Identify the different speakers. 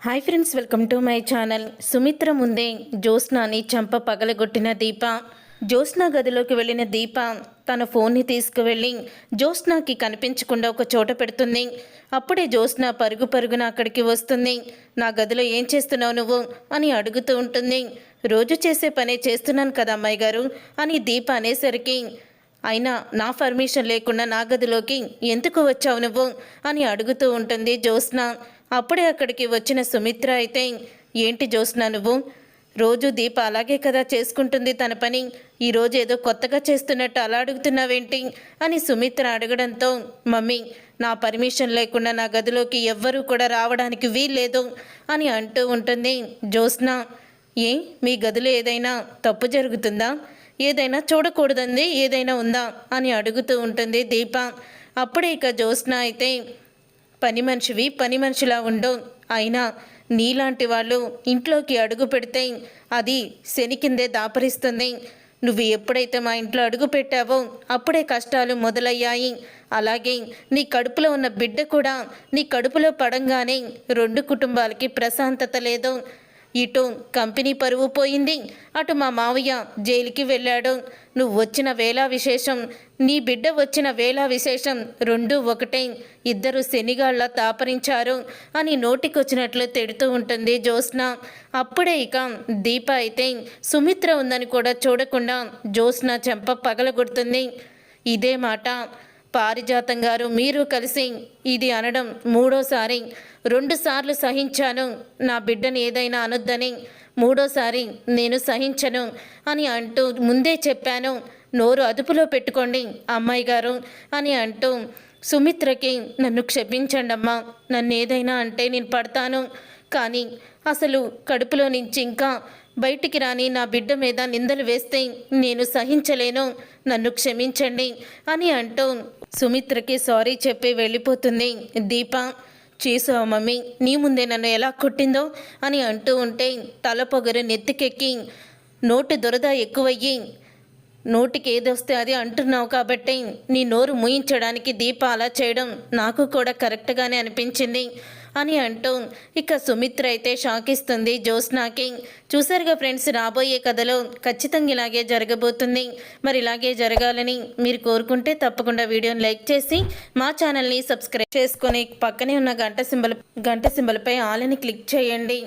Speaker 1: Hi friends welcome to my channel Sumitra ముందే జ్యోత్స్నాని చంప పగలగొట్టిన దీప. జ్యోత్స్న గదిలోకి వెళ్ళిన దీప తన ఫోన్ని తీసుకువెళ్ళి జ్యోత్స్నాకి కనిపించకుండా ఒక చోట పెడుతుంది. అప్పుడే జ్యోత్స్న పరుగు పరుగున అక్కడికి వస్తుంది. నా గదిలో ఏం చేస్తున్నావు నువ్వు? అని అడుగుతూ ఉంటుంది. రోజు చేసే పనే చేస్తున్నాను కదా అమ్మాయి గారు? అని దీప అనేసరికి అయినా నా పర్మిషన్ లేకుండా నా గదిలోకి ఎందుకు వచ్చావు నువ్వు? అని అడుగుతూ ఉంటుంది జ్యోత్స్న. అప్పుడే అక్కడికి వచ్చిన సుమిత్ర అయితే ఏంటి జోస్నా నువ్వు? రోజు దీప అలాగే కదా చేసుకుంటుంది తన పని. ఈరోజు ఏదో కొత్తగా చేస్తున్నట్టు అలా అడుగుతున్నావేంటి? అని సుమిత్ర అడగడంతో మమ్మీ నా పర్మిషన్ లేకుండా నా గదిలోకి ఎవ్వరూ కూడా రావడానికి వీల్లేదు అని అంటూ ఉంటుంది జ్యోత్స్న. ఏ మీ గదిలో ఏదైనా తప్పు జరుగుతుందా? ఏదైనా చూడకూడదంది? ఏదైనా ఉందా? అని అడుగుతూ ఉంటుంది దీప. అప్పుడే ఇక జ్యోత్స్న అయితే పని మనిషివి పని మనిషిలా ఉండవు. అయినా నీలాంటి వాళ్ళు ఇంట్లోకి అడుగు పెడితే అది శని కిందే దాపరిస్తుంది. నువ్వు ఎప్పుడైతే మా ఇంట్లో అడుగు పెట్టావో అప్పుడే కష్టాలు మొదలయ్యాయి. అలాగే నీ కడుపులో ఉన్న బిడ్డ కూడా నీ కడుపులో పడంగానే రెండు కుటుంబాలకి ప్రశాంతత లేదు. ఇటు కంపెనీ పరువు పోయింది. అటు మా మావయ్య జైలుకి వెళ్ళాడు. నువ్వు వచ్చిన వేళ విశేషం నీ బిడ్డ వచ్చిన వేళ విశేషం రెండు ఒకటే. ఇద్దరు శనిగాళ్ళ తాపరించారు అని నోటికొచ్చినట్లు తిడుతూ ఉంటుంది జ్యోత్స్న. అప్పుడే ఇక దీప అయితే సుమిత్ర ఉందని కూడా చూడకుండా జ్యోత్స్న చెంప పగలగొడుతుంది. ఇదే మాట. పారిజాతం గారు మీరు కలిసి ఇది అనడం మూడోసారి రెండుసార్లు సహించాను. నా బిడ్డని ఏదైనా అనొద్దని మూడోసారి నేను సహించను అని అంటూ ముందే చెప్పాను. నోరు అదుపులో పెట్టుకోండి అమ్మాయి గారు అని అంటూ సుమిత్రకి నన్ను క్షమించండి అమ్మా నన్ను ఏదైనా అంటే నేను పడతాను. కానీ అసలు కడుపులో నుంచి ఇంకా బయటికి రాని నా బిడ్డ మీద నిందలు వేస్తే నేను సహించలేను నన్ను క్షమించండి అని అంటూ సుమిత్రకి సారీ చెప్పి వెళ్ళిపోతుంది. దీప చేసావు మమ్మీ? నీ ముందే నన్ను ఎలా కొట్టిందో? అని అంటూ ఉంటే తల పొగరు నెత్తికెక్కి నోటి దురద ఎక్కువయ్యి నోటికి ఏదొస్తే అది అంటున్నావు కాబట్టి నీ నోరు మూయించడానికి దీప అలా చేయడం నాకు కూడా కరెక్ట్గానే అనిపించింది. అని అంటూ ఇక సుమిత్ర అయితే షాక్ ఇస్తుంది. జ్యోత్స్నాకి చూసారుగా ఫ్రెండ్స్ రాబోయే కథలో ఖచ్చితంగా ఇలాగే జరగబోతుంది. మరి ఇలాగే జరగాలని మీరు కోరుకుంటే తప్పకుండా వీడియోని లైక్ చేసి మా ఛానల్ని సబ్స్క్రైబ్ చేసుకొని పక్కనే ఉన్న గంట సింబల్ గంట సింబల్పై ఆలని క్లిక్ చేయండి.